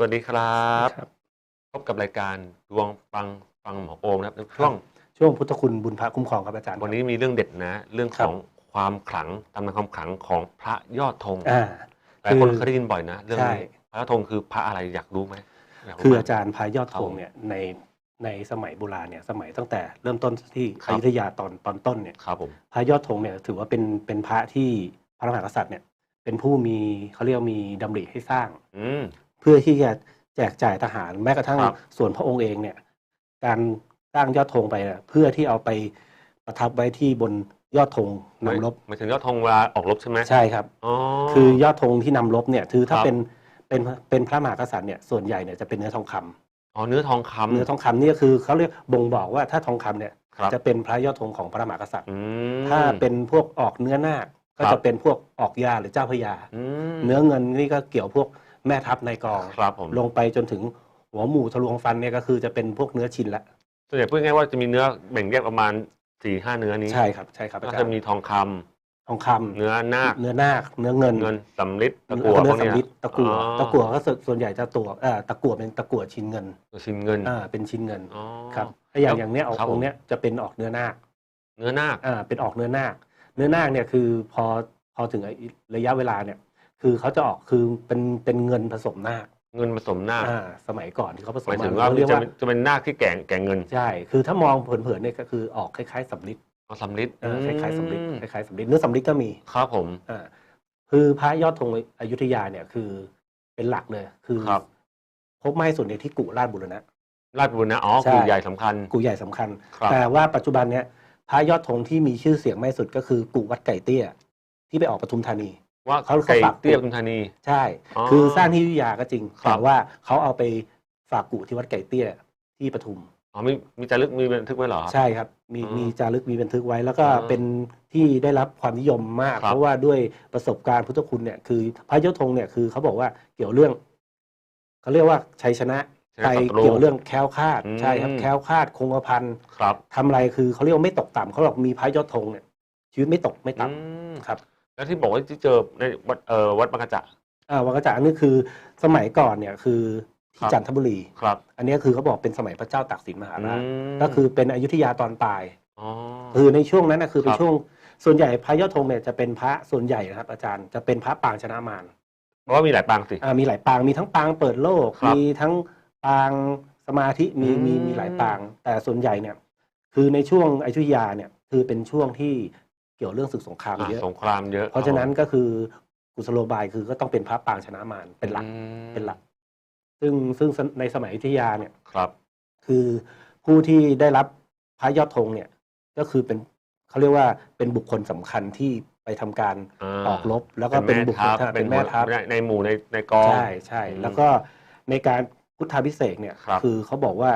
วัสดีครับครับ พบกับรายการดวงฟังฟังหมอโอมนะครับในช่วงช่วงพุทธคุณบุญพระคุ้มครองครับอาจารย์ วันนี้มีเรื่องเด็ดนะ เรื่องคขรับองความขลังตำนานความขลังของพระยอดธงอ่าหลายคนคือเคยได้ยินบ่อยนะ เรื่องใช่นี้พระยอดธงคือพระอะไรอยากรู้ไหมยากรู้คือมกอาจารย์พายอดครับธงเนี่ยในในสมัยโบราณเนี่ยสมัยตั้งแต่เริ่มต้นที่ครัอบยุธยาตอนตอนต้นเนี่ยครับผมพระยอดธงเนี่ยถือว่าเป็นเป็นพระที่พระมหากษัตริย์เนี่ยเป็นผู้มีเขาเรียกว่ามีดำริให้สร้างอืม เพื่อที่จะแจกจ่ายทหารแม้กระทั่งครับ ส่วนพระองค์เองเนี่ย การสร้างยอดธงไปเนี่ยเพื่อที่เอาไปประทับไว้ที่บนยอดธงนำรบหมายถึงยอดธงเวลาออกรบใช่ไหมใช่ครับ อ๋อ คือยอดธงที่นำรบเนี่ยคือถ้าครับ เป็นเป็นเป็นพระมหากษัตริย์เนี่ยส่วนใหญ่เนี่ยจะเป็นเนื้อทองคำอ๋อเนื้อทองคำ เนื้อทองคำเนี่ยคือเขาเรียกบ่งบอกว่าถ้าทองคำเนี่ยครับ จะเป็นพระยอดธงของพระมหากษัตริย์ อืม ถ้าเป็นพวกออกเนื้อนาคก็ครับ จะเป็นพวกออกยาหรือเจ้าพระยาอืมเนื้อเงินนี่ก็เกี่ยวพวก แม่ทัพในกองครับผมลงไปจนถึงหัวหมูทะลวงฟันเนี่ยก็คือจะเป็นพวกเนื้อชินละส่วนใหญ่พูดง่ายๆว่าจะมีเนื้อแบ่งแยกประมาณสี่ห้าเนื้อนี้ใช่ครับใช่ครับอาก็จารจะย์มีทองคำทองคำเนื้อนาคเนื้อนาคเนื้อเงินเงินสำลิดตะเนื้กั่วอเนื้พอวกเนี้ยสำลิดตะกั่วอ๋อตะกั่วก็ส่วนส่วนใหญ่จะตัวเอ่อตะกั่วเป็นตะกั่วชิ้นเงินชิ้นเงินอ่าเป็นชิ้นเงินอ๋อครับถ้าอย่างแล้วอย่างเนี้ยออกครับองผมค์เนี้ยจะเป็นออกเนื้อนาคเนื้อนาคอ่าเป็นออกเนื้อนาคเนื้อนาคเนี่ยคือพอพอถึงระยะเวลาเนี่ย คือเขาจะออกคือเป็นเป็นเงินผสมนาคเงินผสมนาคอ่าสมัยก่อนที่เขาผสหมมายถึงมว่าเขเรียกจะว่าเป็นจะเป็นนาคที่แก่งแก่งเงินใช่ คือถ้ามองเผินๆเนี่ยก็คือออกคล้ายๆสำลิดเอาสำลิดเออคล้ายๆสำลิดอืมคล้ายๆสำลิดเนื้อสำลิดก็มีครับผม อ่าคือพระยอดธงอยุธยาเนี่ยคือเป็นหลักเลย คือครับ พบมากที่สุดในที่กุราชบุรณะ ราชบุรณะอ๋อใช่กูใหญ่สำคัญกุใหญ่สำคัญ ครับแต่ว่าปัจจุบันเนี่ยพระยอดธงที่มีชื่อเสียงมากที่สุดก็คือกุวัดไก่เตี้ย ที่ไปออกปทุมธานี ว่าเขาเขาไก่ฝากเตี้ยปทุมธานี ใช่อ๋อคือสร้างที่อยุธยาก็จริงครับแต่ว่าเขาเอาไปฝากกุที่วัดไก่เตี้ยที่ปทุมอ๋อมีมีจารึกมีบันทึกไว้เหรอครับใช่ครับ มีอ๋อมีจารึกมีบันทึกไว้ แล้วก็อ๋อเป็นที่ได้รับความนิยมมากครับเพราะว่าด้วยประสบการณ์พุทธคุณเนี่ยคือพระยอดธงเนี่ยคือเขาบอกว่าเกี่ยวเรื่องเขาเรียกว่าชัยชนะชนะไปศัตรูเกี่ยวเรื่องแคล้วคลาดอืมใช่ครับแคล้วคลาดคงกระพันครับทำอะไรคือเขาเรียกว่าไม่ตกต่ำเขาบอกมีพระยอดธงเนี่ยชีวิตไม่ตกไม่ต่อืมำครับ แล้วที่บอกว่าที่เจอในวัดเอ่อวัดบางกระจะอ่าวังกระจ่างนี่คือสมัยก่อนเนี่ยคือครัที่บจันทบุรี ครับอันนี้คือเขาบอกเป็นสมัยพระเจ้าตากสินมหาราชมก็คือเป็นอยุธยาตอนปลาย อ๋อ คือในช่วงนั้นนะคือเป็คนรับ ช่วงส่วนใหญ่พระยอดธงเนี่ยจะเป็นพระส่วนใหญ่นะครับ อาจารย์จะเป็นพระปางชนะมารเพราะว่ามีหลายปางสิ อ่ามีหลายปางมีทั้งปางเปิดโลก ครับมีทั้งปางสมาธิมีอืม มีมีหลายปาง แต่ส่วนใหญ่เนี่ยคือในช่วงอยุธยาเนี่ยคือเป็นช่วงที่ เกี่ยวเรื่องศึกสงครามอะเยอะ สงครามเยอะ เพราะฉะนั้นก็คือกุศโลบายคือก็ต้องเป็นพระปางชนะมารเป็นหลักอืมเป็นหลัก ซึ่งซึ่งในสมัยอยุธยาเนี่ยครับ คือผู้ที่ได้รับพระยอดธงเนี่ย ก็คือเป็นเขาเรียกว่าเป็นบุคคลสำคัญที่ไปทำการอ่าออกรบแล้วก็เป็นบุคคลที่เป็นแม่ทัพในในหมู่ในในกองใช่ใช่อืมแล้วก็ในการพุทธาพิเศษกเนี่ยครับอเขาบอกว่า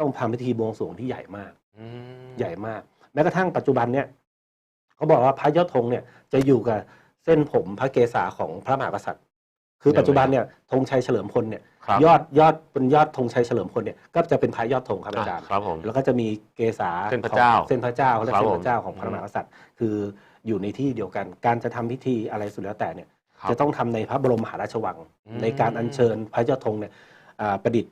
ต้องทำพิธีบวงสรวงที่ใหญ่มากอืมใหญ่มาก แม้กระทั่งปัจจุบันเนี่ย เขาบอกว่าพระยอดธงเนี่ยจะอยู่กับเส้นผมพระเกศาของพระมหากษัตริย์ คือปัจจุบันเนี่ยธงชัยเฉลิมพลเนี่ยครับยอดยอดบนยอดธงชัยเฉลิมพลเนี่ยก็จะเป็นพระยอดธงครับอะอาจารย์ครับผมแล้วก็จะมีเกษาเส้นพระเจ้าของเส้นพระเจ้าเขาเรียกครับเส้นผมพระเจ้าของพระอืมมหากษัตริย์ คืออยู่ในที่เดียวกัน การจะทำพิธีอะไรสุดแล้วแต่เนี่ยครับจะต้องทำในพระบรมมหาราชวังอืมในการอัญเชิญพระยอดธงเนี่ยอ่าประดิษ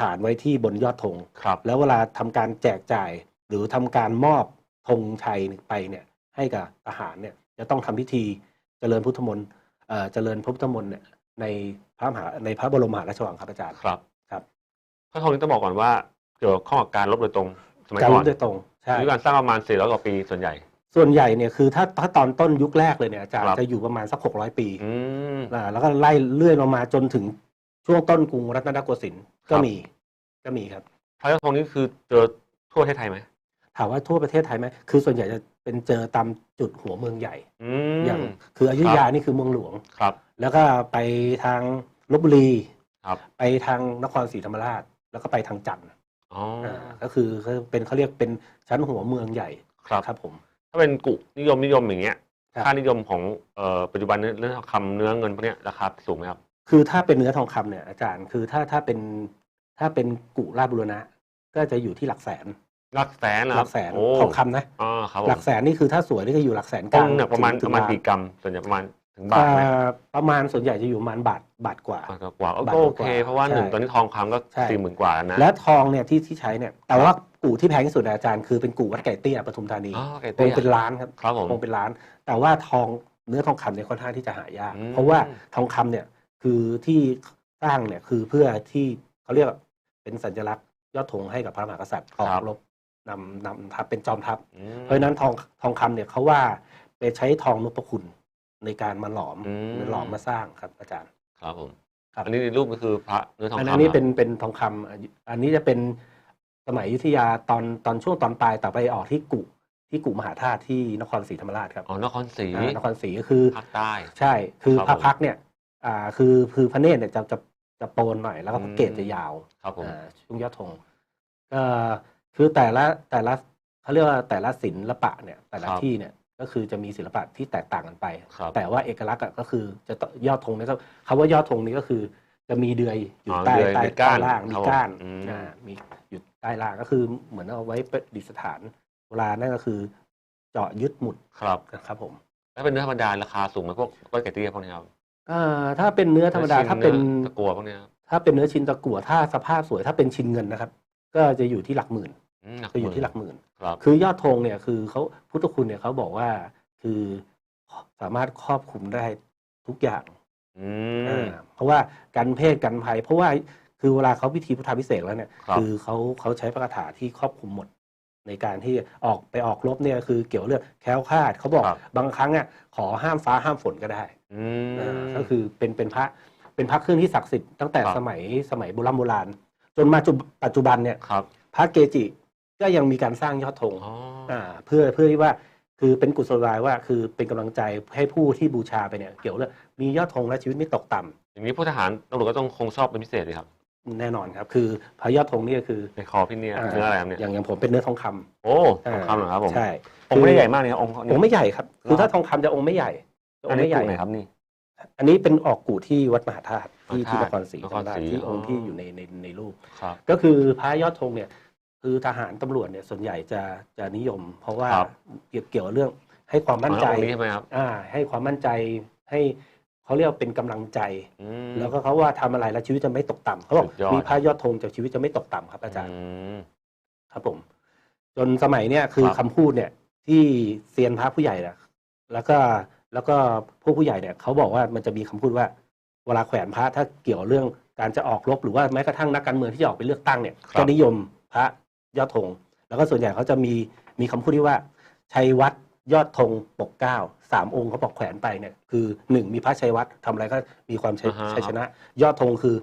ฐานไว้ที่บนยอดธงครับแล้วเวลาทำการแจกจ่ายหรือทำการมอบธงชัยไปเนี่ย ให้กับทหารเนี่ยจะต้องทำพิธีเจริญพุทธมนต์เอ่อเจริญพระพุทธมนต์เนี่ยในพระมหาในพระบรมมหาราชวังครับอาจารย์ครับครับพระทองนี้ต้องบอกก่อนว่าเกี่ยวข้องกับการรบโดยตรงสมัยการก่รอนบโดยตรงใช่อายุการสร้างประมาณ400กว่าปีส่วนใหญ่ ส่วนใหญ่เนี่ยคือถ้าถ้าตอนต้นยุคแรกเลยเนี่ยอาจารคย์รับจะอยู่ประมาณสักหกร้อยปีอืมอ่าแล้วก็ไล่เลื่อยลงมาจนถึงช่วงต้นกรุงรัตนโกสินทร์ก็ครับมีก็มีครับพระยอดธงนี้คือเจอทั่วประเทศไทยไหม ถามว่าทั่วประเทศไทยไหมคือส่วนใหญ่จะเป็นเจอตามจุดหัวเมืองใหญ่อืมอย่างคืออยุธครับยานี่คือเมืองหลวงครับ แล้วก็ไปทางลบบุรีครับไปทางนครศรีธรรมราช แล้วก็ไปทางจันทร์อ๋ออาก็คือเขาเป็นเขาเรียกเป็นชั้นหัวเมืองใหญ่ครับครับผม ถ้าเป็นกุนิยมนิยมอย่างเงี้ยครับค่านิยมของเอ่อปัจจุบันเรื่องคำเนื้อเงินพวกเนี้ยราคาสูงไหมครับคือถ้าเป็นเนื้อทองคำเนี่ยอาจารย์คือถ้าถ้าเป็นถ้าเป็นกุราชบุรณะ ก็จะอยู่ที่หลักแสน หลักแสนเหรอหลักแสนโอ้ทองคำนะอ๋อครับผมหลักแสนนี่คือถ้าสวยนี่ก็อยู่หลักแสนกต้ลานงเนี่ยประมาณถึปงระมาณล้นกี่กรัมส่วนใหญ่ประมาณถึงบาทไหมเอ่อประมาณส่วนใหญ่จะอยู่ประมาณบาทบาทกว่า บาทกว่าก็บาทโอเคกว่าเพราะว่าใช่หนึ่งตอนนี้ทองคำก็ใช่ สี่หมื่นกว่าแล้วนะและทองเนี่ยที่ที่ใช้เนี่ยแต่ว่ากู่ที่แพงที่สุดอาจารย์คือเป็นกู่วัดไก่เตี้ยปทุมธานีอ๋อไก่คเตี้งยเป็นล้านครับครับผม คงเป็นล้าน แต่ว่าทองเนื้อทองคำเนี่ยค่อนข้างที่จะหายาก อืม เพราะว่าทองคำเนี่ยคือที่สร้างเนี่ยคือเพื่อที่เขาเรียกว่าเป็นสัญลักษณ์ยอดธงให้กับพระมหากษัตริย์ออกรบ นำนำทัพเป็นจอมทัพอืมเพราะฉะนั้นทองทองคำเนี่ยเขาว่าไปใช้ทองนพคุณในการมาหลอมอืมหรือหลอมมาสร้างครับอาจารย์ ครับผมครับอันนี้ในรูปก็คือพระเนื้อทองอันคำนั้นนี่ครับเป็นเป็นทองคำอันอันนี้จะเป็นสมัยอยุธยาตอนตอนช่วงตอนปลายแต่ไปออกที่กุที่กุมหาธาตุที่นครศรีธรรมราชครับอ๋อนครศรีอ่านครศรีก็คือภาคใต้ใช่ คือครับพระพักตร์เนี่ยอ่าคือคือพระเนตรเนี่ยจะจะจะโปนหน่อยแล้วก็อืมเกศจะยาวครับผมอ่าช่วงยอดธงก็ คือแต่ละแต่ละเขาเรียกว่าแต่ละศิลปะเนี่ยแต่ละที่เนี่ยก็คือจะมีศิลปะที่แตกต่างกันไป ครับ แต่ว่าเอกลักษณ์อะก็คือจะต้องยอดธงเนี่ยก็คำว่ายอดธงนี้ก็คือจะมีเดือยอยู่อ๋อใต้เดือยใต้มีก้านใต้ล่างคมีรับผมก้านอืม อ่ามีอยู่ใต้ล่างก็คือเหมือนเอาไว้ประดิษฐานเวลานั่นก็คือเจาะยึดหมุดครับ นะครับผม ถ้าเป็นเนื้อธรรมดาราคาสูงไหมพวกก้อยไก่เตี้ยพวกนี้ครับเอ่อถ้าเป็นเนื้อธรรมดานื้อชิ้ถ้าเป็นตะกัวพวกนี้ครับถ้าเป็นเนื้อชิ้นตะกั่วถ้าสภาพสวยถ้าเป็นชิ้นเงินนะครับ ก็จะอยู่ที่หลักหมื่นอื มหนักจะอยู่ที่หลักมื่นหมื่น ครับคือยอดธงเนี่ยคือเขาพุทธคุณเนี่ยเขาบอกว่าคือสามารถครอบคลุมได้ทุกอย่างอือ่ามเพราะว่ากันเพศกันภัย เพราะว่าคือเวลาเขาพิธีพุทธาพิเศษกแล้วเนี่ยครับ อเขาเขาใช้พระคาถาที่ครอบคลุมหมด ในการที่ออกไปออกรบเนี่ยคือเกี่ยวเรื่องแคล้วคลาดเขาบอกครับ บางครั้งอะขอห้ามฟ้าห้ามฝนก็ได้ อือ่ามก็คือเป็นเป็นพระเป็นพระเครื่องที่ศักดิ์สิทธิ์ตั้งแต่ครับ สมัยสมัยโบราณโบราณ จนมาจุปัจจุบันเนี่ยครับ พระเกจิ ก็ยังมีการสร้างยอดธงอ๋ออ่าเพื่อเพื่อที่ว่าคือเป็นกุศโลบายว่าคือเป็นกำลังใจให้ผู้ที่บูชาไปเนี่ยเกี่ยวเรื่องมียอดธงและชีวิตไม่ตกต่ำอย่างนี้ผู้ทหารตำรวจก็ต้องคงชอบเป็นพิเศษเลยครับ แน่นอนครับ คือพระยอดธงนี่ก็คือในคอพี่เนี่ยอ่าเนื้ออะไรครับเนี่ยอย่างอย่างผมเป็นเนื้อทองคำโอ้ทอ่าองคำเหรอครับผมใช่องค์ไม่ได้ใหญ่มากเนี่ยองค์องค์ไม่ใหญ่ครับคือเหรอถ้าทองคำจะองค์ไม่ใหญ่จะออังนค์นี้ไม่ใหญ่กุไหนครับนี่อันนี้เป็นออกกู่ที่วัดมหาธาตุที่มหาที่ธาตุนครศรีนครศรีที่องค์อ๋อที่อยู่ในในในรูปครับก็คือพระยอดธงเนี่ย คือทหารตำรวจเนี่ยส่วนใหญ่จะจะนิยม เพราะว่าครับเกี่ยวเกี่ยวเรื่องให้ความมั่นใจอ๋อองค์นี้ใช่ไหมครับอ่าให้ความมั่นใจให้เขาเรียกว่าเป็นกำลังใจ อืม แล้วก็เขาว่าทำอะไรแล้วชีวิตจะไม่ตกต่ำเขาบอกสุดยอด มีพระยอดธงจากชีวิตจะไม่ตกต่ำครับอาจารย์มครับผม จนสมัยเนี่ยคือครับคำพูดเนี่ยที่เซียนพระผู้ใหญ่นะแล้วก็แล้วก็พวกผู้ใหญ่เนี่ยเขาบอกว่ามันจะมีคำพูดว่า เวลาแขวนพระถ้าเกี่ยวเรื่องการจะออกรบหรือว่าแม้กระทั่งนักการเมืองที่จะออกไปเลือกตั้งเนี่ยครับก็นิยมพระ ยอดธงแล้วก็ส่วนใหญ่เขาจะมีมีคำพูดที่ว่าชัยวัดยอดธงปกเกล้าสามองค์เขาบอกแขวนไปเนี่ยคือหนึ่งมีพระชัยวัดทำอะไรก็มีความชัยอ่าฮะชัยชนะ ยอดธงคือ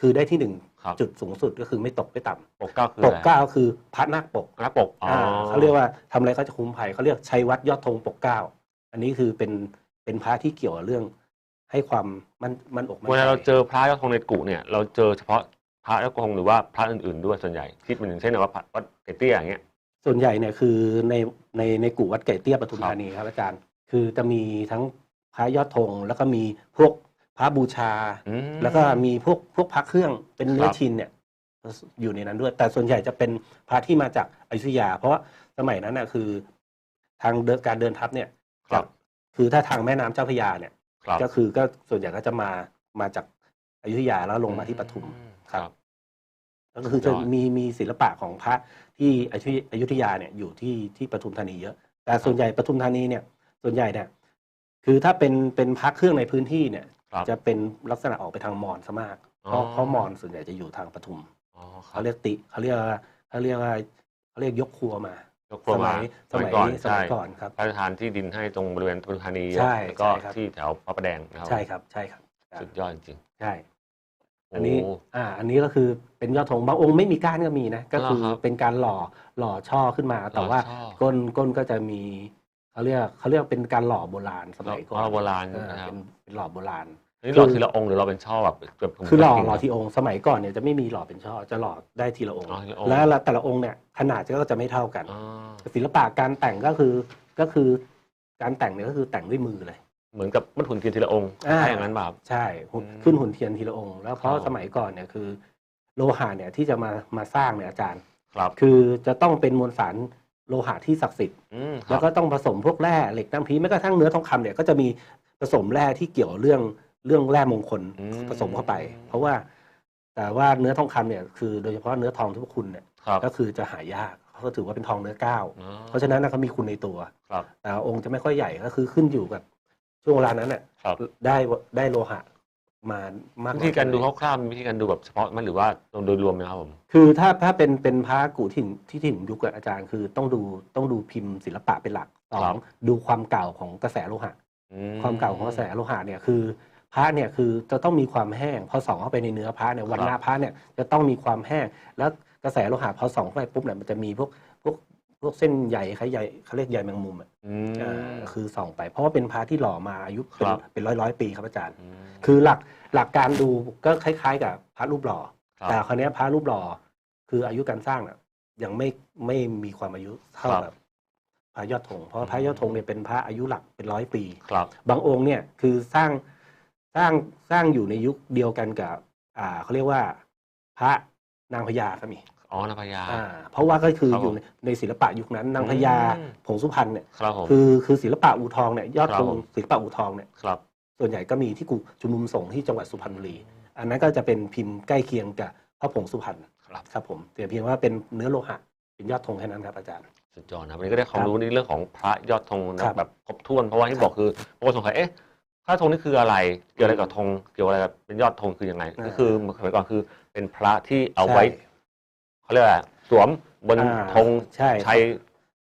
คือได้ที่หนึ่งครับจุดสูงสุดก็คือไม่ตกไม่ต่ำปกเก้าคือปอะกไรเกล้าคือพระนาคปกหน้าปกอ๋ออ่าเขาเรียกว่าทำอะไรก็จะคุ้มภัยเขาเรียกชัยวัดยอดธงปกเกล้าอันนี้คือเป็นเป็นพระที่เกี่ยวกับเรื่องให้ความมันมันอกมันเวลาใจเราเจอพระยอดธงในกุเนี่ยเราเจอเฉพาะ พระยอดธงหรือว่าพระอื่นๆด้วยส่วนใหญ่ที่เป็นอย่างเช่นว่าพระวัดเกเตี้ยอย่างเงี้ย ส่วนใหญ่เนี่ยคือในในในกู่วัดไก่เตี้ยปทุมครับธานีครับอาจารย์ คือจะมีทั้งพระยอดธงแล้วก็มีพวกพระบูชา อืม แล้วก็มีพวกพวกพระเครื่องเป็นเนื้อครับ ชินเนี่ยอยู่ในนั้นด้วย แต่ส่วนใหญ่จะเป็นพระที่มาจากอยุธยา เพราะว่าสมัยนั้นน่ะคือ ทางเดินการเดินทัพเนี่ยครับคือถ้าทางแม่น้ำเจ้าพระยาเนี่ย ครับก็คือก็ส่วนใหญ่ก็จะมามาจากอยุธยาแล้วลงมาที่ปทุม อืครับครับ ก็คือสุจะดยอดมีมีศิลปะของพระที่อยุธอยุธยาเนี่ยอยู่ที่ที่ปทุมธานีเยอะ แต่ส่วนใหญ่ปทุมธานีเนี่ยส่วนใหญ่เนี่ยคือถ้าเป็นเป็นพระเครื่องในพื้นที่เนี่ยครับจะเป็นลักษณะออกไปทางมอญซะมากเพราะอ๋อเพราะมอญส่วนใหญ่จะอยู่ทางปทุมอ๋อครัเขาบเรียกติเขาเรียกว่าเขาเรียกว่าเขาเรียกยกครัวมายกครัวสมามัยสมัยก่อนสใช่มัยก่อนครับพระราชทานที่ดินให้ตรงบริเวณปทุมธานีใช่แล้วก็ใช่ครับที่แถวพระประแดงนะครับใช่ครับใช่ครับสุดยอดจริงใช่ๆ อันนี้โอ้อ่าอันนี้ก็คือเป็นยอดธงบางองค์ไม่มีก้านก็มีนะ ก็คือเหรอครับเป็นการหล่อหล่อช่อขึ้นมา แต่ว่าหล่อช่อก้นก้นก็จะมีเขาเรียกเขาเรียกเป็นการหล่อโบราณสมัยก่อนอ๋อโบราณเออนะครับเป็นเป็นหล่อโบราณนี่หล่อทีละองค์หรือเราเป็นช่อแบบแบบคือหล่อกิ่งหล่อที่องค์สมัยก่อนเนี่ยจะไม่มีหล่อเป็นช่อจะหล่อได้ทีละองค์อ๋อทีละองค์แล้วแต่ละองค์เนี่ยขนาดก็จะไม่เท่ากันอ๋อศิลปะการแต่งก็คือก็คือการแต่งเนี่ยก็คือแต่งด้วยมือเลย เหมือนกับมันหุ่นเทียนทีละองค์อ่าใช่อย่างนั้นแบบ ใช่หุ่นอืมขึ้นหุ่นเทียนทีละองค์แล้วเพราะครับ สมัยก่อนเนี่ยคือ โลหะเนี่ยที่จะมามาสร้างเนี่ยอาจารย์ ครับคือจะต้องเป็นมวลสารโลหะที่ศักดิ์สิทธิ์อืมคแล้รัวบก็ต้องผสมพวกแร่เหล็กน้ำพีแม้กระทั่งเนื้อทองคำเนี่ยก็จะมีผสมแร่ที่เกี่ยวเรื่องเรื่องแร่มงคลอืมผสมเข้าไป เพราะว่า แต่ว่าเนื้อทองคำเนี่ยคือโดยเฉพาะเนื้อทองทุกคุณเนี่ยครับก็คือจะหายากเขาก็ถือว่าเป็นทองเนื้อก้าว อ๋อเพราะฉะนั้นนะเขามีคุณในตัว ครับ แต่องค์จะไม่ค่อยใหญ่ก็คือขึ้นอยู่กับ ช่วงเวลานั้นน่ะครับได้ได้โลหะมามากวิน้อยธีการดูแค่ไหนคร่าวๆมีวิธีการดูแบบเฉพาะไหมันหรือว่าโดยรวมไหมครับผมคือถ้าถ้าเป็นเป็นพระกูถิ่นที่ถิ่นยุคอะอาจารย์ คือต้องดูต้องดูพิมพ์ศิลปะเป็นหลักสอครังบดูความเก่าของกระแสโลหะอืความเก่าของกระแสโลหะเนี่ยคือ พระเนี่ยคือจะต้องมีความแห้งพอส่องเข้าไปในเนื้อพระเนี่ยวันหน้าพระเนี่ยจะต้องมีความแห้งแล้วกระแสโลหะพอส่องเข้าไปปุ๊บเนี่ยมันจะมีพวก พวกพวกเส้นใยคล้ายใยเขาเรียกใยแมงมุมอะอืมอ่าคือส่องไป เพราะว่าเป็นพระที่หล่อมาอายุเป็นครับเป็นร้อยร้อยๆปีครับอาจารย์มคือหลักหลักการดูก็คล้ายๆ กับพระรูปหล่อ ครับแต่คราวเนี้ยพระรูปหล่อคืออายุการสร้างน่ะยังไม่ไม่มีความอายุเท่าครับแบบพระยอดธงเพราะว่าพระยอดธงเนี่ยเป็นพระอายุหลักเป็นร้อยปี ครับบางองค์เนี่ยคือสร้างสร้างสร้างอยู่ในยุคเดียวกันกับ อ่าเขาเรียกว่า พระนางพญาก็มี อ๋อ นางพญา อ่าเพราะว่าก็คือครับอยู่ในในศิลปะยุคนั้นนางพญาอืม ผงสุพรรณเนี่ยครับผม คือคือศิลปะอู่ทองเนี่ยยอดครับธงผม ศิลปะอู่ทองเนี่ยครับ ส่วนใหญ่ก็มีที่กูชุมนุมสงฆ์ที่จังหวัดสุพรรณบุรีอันนั้นก็จะเป็นพิมพ์ใกล้เคียงกับพระผงสุพรรณครับ ครับผมแต่เพียงว่าเป็นเนื้อโลหะเป็นยอดธงแค่นั้นครับอาจารย์ สุดยอดนะวันนี้ก็ได้ความครับรู้ในเรื่องของพระยอดธงนะครับแบบครบถ้วนเพราะว่าที่ครับบอกคือบางคนสงสัยเอ๊ะพระธงนี่คืออะไร เกี่ยวอะไรกับธงเกี่ยวอะไรกับเป็นยอดธงคือยังไง อ่าก็คือสมัยก่อนคือเป็นพระที่เอาไว้ใช่ เขาเรียกว่าอะไรสวมบนอ่าธงใช่ ชัย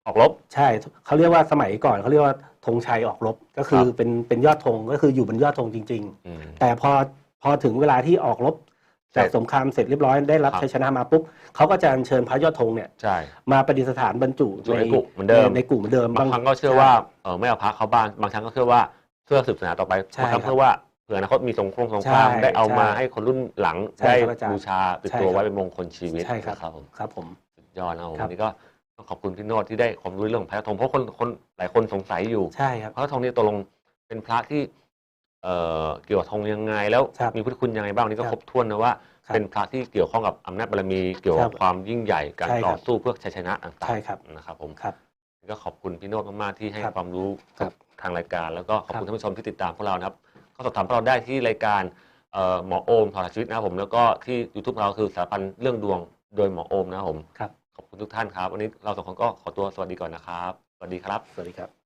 ออกรบ ใช่เขาเรียกว่าสมัยก่อนเขาเรียกว่าธงชัยออกรบก็คือครับ เป็นเป็นยอดธงก็คืออยู่บนยอดธงจริง อืม ๆ แต่พอพอถึงเวลาที่ออกรบจากเสร็จสงครามเสร็จเรียบร้อยได้รับครับ ชัยชนะมาปุ๊บเขาก็จะอัญเชิญพระยอดธงเนี่ยใช่มาประดิษฐานบรรจุอยู่ในกุเหมือนเดิม ในกุเหมือนเดิม บางครั้งก็เชื่อว่าเออไม่เอาพระเข้าบ้าน บางครั้งก็เชื่อว่าเพื่อสืบศาสนาต่อไปใช่บางครั้งครับเพื่อว่าเผื่ออนาคตมีสงครามสงครามใช่ได้เอามาใช่ให้คนรุ่นหลังใช่ได้ครับอาจารย์บูชาติดใช่ตัวครับไว้เป็นมงคลชีวิตใช่ครับนะครับผมครับผมสุดยอดนะครับผมครับวันนี้ก็ต้องขอบคุณพี่โนตที่ได้ความรู้เรื่องของพระธงเพราะคนคนหลายคนสงสัยอยู่ใช่ครับพระธงนี่ตกลงเป็นพระที่เอ่อเกี่ยวกับธงยังไง แล้วครับมีพุทธคุณยังไงบ้างนี่ก็ครับครบถ้วนนะว่าครับเป็นพระที่เกี่ยวข้องกับอำนาจบารมีเกี่ยวครักับบความยิ่งใหญ่การใช่ครับต่อสู้เพื่อชัยชนะต่างใช่ครับๆนะครับผมครับก็ขอบคุณพี่โนตมากๆที่ให้ครับความรู้ครักับบทางรายการ แล้วก็ขอบคุณครับท่านผู้ชมที่ติดตามพวกเรานะครับ ก็สอบถามพวกเราได้ที่รายการเอ่อหมอโอมถอดชีวิตนะครับผมแล้วก็ที่ยูทูบเราคือสารพันเรื่องดวงโดยหมอโอมนะครับผมครับขอบคุณทุกท่านครับ วันนี้เราสองคนก็ขอตัวสวัสดีก่อนนะครับ สวัสดีครับ สวัสดีครับ